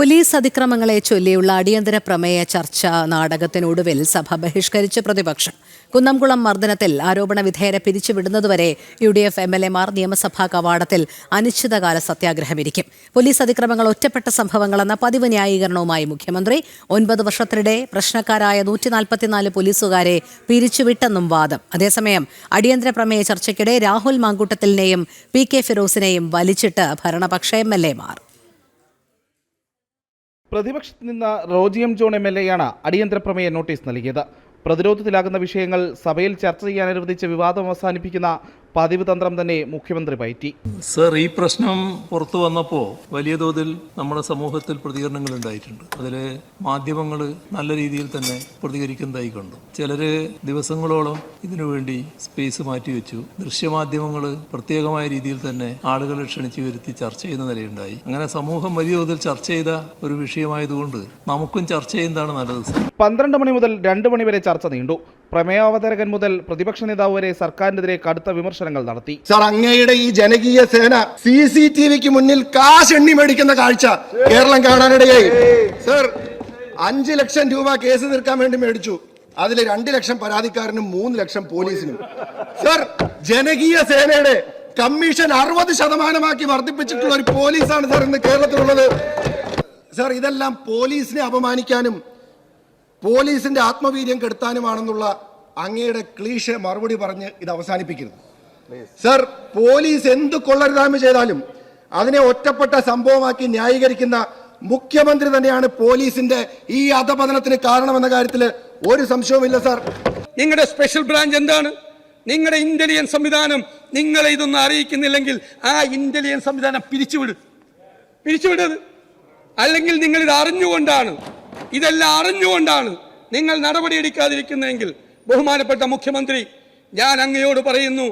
Police അതിക്രമങ്ങളെ ചൊല്ലിയുള്ള അടിയന്തര പ്രമേയ ചർച്ച നാടകത്തിനൊടുവിൽ സഭ ബഹിഷ്കരിച്ച് പ്രതിപക്ഷം. കുന്നംകുളം മർദ്ദനത്തിൽ ആരോപണ വിധേയരെ പിരിച്ചുവിടുന്നതുവരെ U D F M L എമാർ നിയമസഭാ കവാടത്തിൽ അനിശ്ചിതകാല സത്യാഗ്രഹമിരിക്കും. പോലീസ് അതിക്രമങ്ങൾ ഒറ്റപ്പെട്ട സംഭവങ്ങളെന്ന പതിവ് ന്യായീകരണവുമായി മുഖ്യമന്ത്രി ഒൻപത് വർഷത്തിനിടെ പ്രശ്നക്കാരായ നൂറ്റി നാൽപ്പത്തിനാല് പോലീസുകാരെ പിരിച്ചുവിട്ടെന്നും വാദം. അതേസമയം അടിയന്തര പ്രമേയ ചർച്ചയ്ക്കിടെ രാഹുൽ മാങ്കൂട്ടത്തിലിനെയും പി കെ ഫിറോസിനെയും വലിച്ചിട്ട് ഭരണപക്ഷ എം എൽ എമാർ പ്രതിപക്ഷത്ത് നിന്ന് Roji M John M L എയാണ് അടിയന്തര പ്രമേയ നോട്ടീസ് നൽകിയത്. പ്രതിരോധത്തിലാകുന്ന വിഷയങ്ങൾ സഭയിൽ ചർച്ച ചെയ്യാൻ അനുവദിച്ച വിവാദം അവസാനിപ്പിക്കുന്ന പതിവ് തന്ത്രം തന്നെ മുഖ്യമന്ത്രി പയറ്റി. സർ ഈ പ്രശ്നം പുറത്തു വന്നപ്പോൾ വലിയ തോതിൽ നമ്മുടെ സമൂഹത്തിൽ പ്രതികരണങ്ങൾ ഉണ്ടായിട്ടുണ്ട്. അതിൽ മാധ്യമങ്ങൾ നല്ല രീതിയിൽ തന്നെ പ്രതികരിക്കുന്നതായി കണ്ടു. ചിലര് ദിവസങ്ങളോളം ഇതിനുവേണ്ടി സ്പേസ് മാറ്റിവെച്ചു ദൃശ്യമാധ്യമങ്ങൾ പ്രത്യേകമായ രീതിയിൽ തന്നെ ആളുകളെ ക്ഷണിച്ചു വരുത്തി ചർച്ച ചെയ്യുന്ന നിലയുണ്ടായി. അങ്ങനെ സമൂഹം വലിയ തോതിൽ ചർച്ച ചെയ്ത ഒരു വിഷയമായതുകൊണ്ട് നമുക്കും ചർച്ച ചെയ്യുന്നതാണ് നല്ലത് സർ. പന്ത്രണ്ട് മണി മുതൽ രണ്ട് മണി വരെ ചർച്ച നീണ്ടു. പ്രമേയാവതരകൻ മുതൽ പ്രതിപക്ഷ നേതാവ് വരെ സർക്കാരിനെതിരെ കടുത്ത വിമർശനങ്ങൾ നടത്തി. സർ അങ്ങയുടെ ഈ ജനകീയ സേന സി സി ടി വിക്ക് മുന്നിൽ കാശ് എണ്ണി മേടിക്കുന്ന കാഴ്ച കേരളം കാണാനിടയായി. സർ അഞ്ച് ലക്ഷം രൂപ കേസ് തീർക്കാൻ വേണ്ടി മേടിച്ചു. അതിൽ രണ്ട് ലക്ഷം പരാതിക്കാരനും മൂന്ന് ലക്ഷം പോലീസിനും. സർ ജനകീയ സേനയുടെ കമ്മീഷൻ അറുപത് ശതമാനമാക്കി വർദ്ധിപ്പിച്ചിട്ടുള്ള ഒരു പോലീസാണ് സാർ ഇന്ന് കേരളത്തിലുള്ളത്. സർ ഇതെല്ലാം പോലീസിനെ അപമാനിക്കാനും പോലീസിന്റെ ആത്മവീര്യം കെടുത്താനുമാണെന്നുള്ള അങ്ങയുടെ ക്ലീഷ മറുപടി പറഞ്ഞ് ഇത് അവസാനിപ്പിക്കരുത് സർ പോലീസ് എന്ത് കൊള്ളരുതായ്മ ചെയ്താലും അതിനെ ഒറ്റപ്പെട്ട സംഭവമാക്കി ന്യായീകരിക്കുന്ന മുഖ്യമന്ത്രി തന്നെയാണ് പോലീസിന്റെ ഈ അധപതനത്തിന് കാരണമെന്ന കാര്യത്തിൽ ഒരു സംശയവുമില്ല സർ. നിങ്ങളുടെ സ്പെഷ്യൽ ബ്രാഞ്ച് എന്താണ്? നിങ്ങളുടെ ഇന്റലിജൻസ് സംവിധാനം നിങ്ങളെ ഇതൊന്നും അറിയിക്കുന്നില്ലെങ്കിൽ ആ ഇന്റലിജൻസ് സംവിധാനം പിരിച്ചുവിടും. പിരിച്ചുവിടത് അല്ലെങ്കിൽ നിങ്ങൾ ഇത് അറിഞ്ഞുകൊണ്ടാണ്. ഇതെല്ലാം അറിഞ്ഞുകൊണ്ടാണ് നിങ്ങൾ നടപടിയെടുക്കാതിരിക്കുന്നതെങ്കിൽ ബഹുമാനപ്പെട്ട മുഖ്യമന്ത്രി ഞാൻ അങ്ങയോട് പറയുന്നു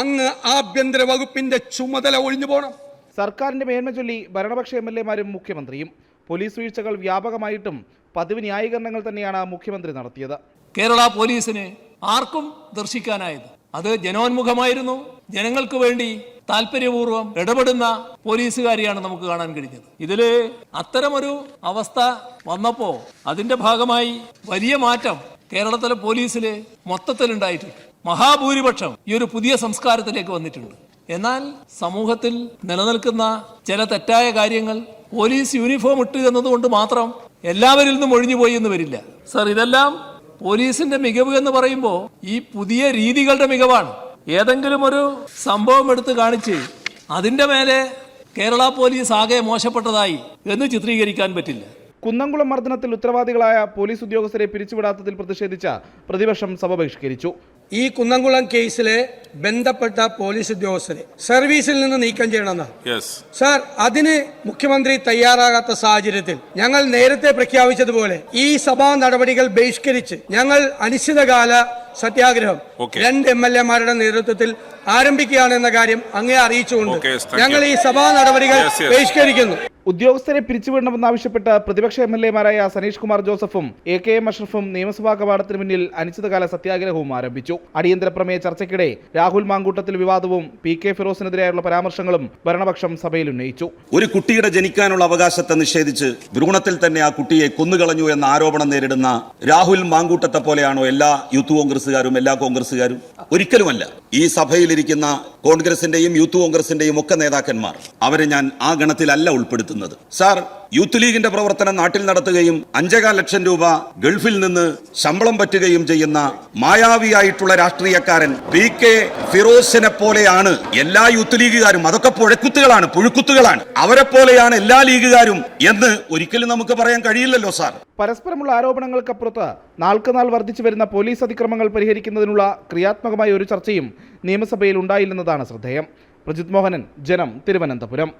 അങ്ങ് ആഭ്യന്തര വകുപ്പിന്റെ ചുമതല ഒഴിഞ്ഞു പോകണം സർക്കാരിന്റെ മേന്മ ചൊല്ലി ഭരണപക്ഷ എം എൽ എമാരും മുഖ്യമന്ത്രിയും. പോലീസ് വീഴ്ചകൾ വ്യാപകമായിട്ടും പതിവ് ന്യായീകരണങ്ങൾ തന്നെയാണ് മുഖ്യമന്ത്രി നടത്തിയത്. കേരള പോലീസിന് ആർക്കും ദർശിക്കാനായത്? അത് ജനോന്മുഖമായിരുന്നു. ജനങ്ങൾക്ക് വേണ്ടി താല്പര്യപൂർവം ഇടപെടുന്ന പോലീസുകാരിയാണ് നമുക്ക് കാണാൻ കഴിഞ്ഞത്. ഇതിൽ അത്തരമൊരു അവസ്ഥ വന്നപ്പോൾ അതിന്റെ ഭാഗമായി വലിയ മാറ്റം കേരളത്തിലെ പോലീസിൽ മൊത്തത്തിലുണ്ടായിട്ടുണ്ട്. മഹാഭൂരിപക്ഷം ഈ ഒരു പുതിയ സംസ്കാരത്തിലേക്ക് വന്നിട്ടുണ്ട്. എന്നാൽ സമൂഹത്തിൽ നിലനിൽക്കുന്ന ചില തെറ്റായ കാര്യങ്ങൾ പോലീസ് യൂണിഫോം ഇട്ട് എന്നതുകൊണ്ട് മാത്രം എല്ലാവരിൽ നിന്നും ഒഴിഞ്ഞുപോയി എന്ന് വരില്ല. സർ ഇതെല്ലാം പോലീസിന്റെ മികവ് എന്ന് പറയുമ്പോൾ ഈ പുതിയ രീതികളുടെ മികവാണ്. ഏതെങ്കിലും ഒരു സംഭവം എടുത്ത് കാണിച്ച് അതിന്റെ മേലെ കേരള പോലീസ് ആകെ മോശപ്പെട്ടതായി എന്ന് ചിത്രീകരിക്കാൻ പറ്റില്ല. കുന്നംകുളം മർദ്ദനത്തിൽ ഉത്തരവാദികളായ പോലീസ് ഉദ്യോഗസ്ഥരെ പിരിച്ചുവിടാത്തതിൽ പ്രതിഷേധിച്ച പ്രതിപക്ഷം സഭ ബഹിഷ്കരിച്ചു. ഈ കുന്നംകുളം കേസിലെ ബന്ധപ്പെട്ട പോലീസ് ഉദ്യോഗസ്ഥരെ സർവീസിൽ നിന്ന് നീക്കം ചെയ്യണമെന്നാണ് സർ സാർ അതിന് മുഖ്യമന്ത്രി തയ്യാറാകാത്ത സാഹചര്യത്തിൽ ഞങ്ങൾ നേരത്തെ പ്രഖ്യാപിച്ചതുപോലെ ഈ സഭാ നടപടികൾ ബഹിഷ്കരിച്ച് ഞങ്ങൾ അനിശ്ചിതകാല സത്യാഗ്രഹം. രണ്ട് എം എൽ എമാരുടെ നേതൃത്വത്തിൽ ആരംഭിക്കുകയാണ് എന്ന കാര്യം അങ്ങേ അറിയിച്ചുകൊണ്ട്. ഞങ്ങൾ ഈ സഭാ നടപടികൾ. ബഹിഷ്കരിക്കുന്നു ഉദ്യോഗസ്ഥരെ പിരിച്ചുവിടണമെന്നാവശ്യപ്പെട്ട് പ്രതിപക്ഷ എം എൽ എമാരായ സനീഷ് കുമാർ ജോസഫും എ കെ എം അഷ്റഫും നിയമസഭാ കവാടത്തിന് മുന്നിൽ അനിശ്ചിതകാല സത്യാഗ്രഹവും ആരംഭിച്ചു. അടിയന്തര പ്രമേയ ചർച്ചയ്ക്കിടെ രാഹുൽ മാങ്കൂട്ടത്തിൽ വിവാദവും പി കെ ഫിറോസിനെതിരെയുള്ള പരാമർശങ്ങളും ഭരണപക്ഷം സഭയിൽ ഉന്നയിച്ചു. ഒരു കുട്ടിയുടെ ജനിക്കാനുള്ള അവകാശത്തെ നിഷേധിച്ച് ഭ്രൂണത്തിൽ തന്നെ ആ കുട്ടിയെ കൊന്നുകളഞ്ഞു എന്ന ആരോപണം നേരിടുന്ന രാഹുൽ മാങ്കൂട്ടത്തെ പോലെയാണോ എല്ലാ യൂത്ത് കോൺഗ്രസ്സുകാരും എല്ലാ കോൺഗ്രസ്സുകാരും? ഒരിക്കലുമല്ല. ഈ സഭയിലിരിക്കുന്ന കോൺഗ്രസിന്റെയും യൂത്ത് കോൺഗ്രസിന്റെയും ഒക്കെ നേതാക്കന്മാർ. അവരെ ഞാൻ ആ ഗണത്തിലല്ല ഉൾപ്പെടുത്തുന്നത്. സാർ യൂത്ത് ലീഗിന്റെ പ്രവർത്തനം നാട്ടിൽ നടത്തുകയും അഞ്ചേകാൽ ലക്ഷം രൂപ ഗൾഫിൽ നിന്ന് ശമ്പളം പറ്റുകയും ചെയ്യുന്ന മായാവിയായിട്ടുള്ള രാഷ്ട്രീയക്കാരൻ പി കെ ഫിറോസിനെ പോലെയാണ് എല്ലാ യൂത്ത് ലീഗുകാരും. അതൊക്കെ പുഴക്കുത്തുകളാണ് പുഴുക്കുത്തുകളാണ്. അവരെ പോലെയാണ് എല്ലാ ലീഗുകാരും എന്ന് ഒരിക്കലും നമുക്ക് പറയാൻ കഴിയില്ലല്ലോ സാർ. പരസ്പരമുള്ള ആരോപണങ്ങൾക്കപ്പുറത്ത് നാൾക്കുനാൾ വർദ്ധിച്ചു വരുന്ന പോലീസ് അതിക്രമങ്ങൾ പരിഹരിക്കുന്നതിനുള്ള ക്രിയാത്മകമായ ഒരു ചർച്ചയും നിയമസഭയിൽ ഉണ്ടായില്ലെന്നതാണ് ശ്രദ്ധേയം. പ്രജിത് മോഹനൻ ജനം തിരുവനന്തപുരം.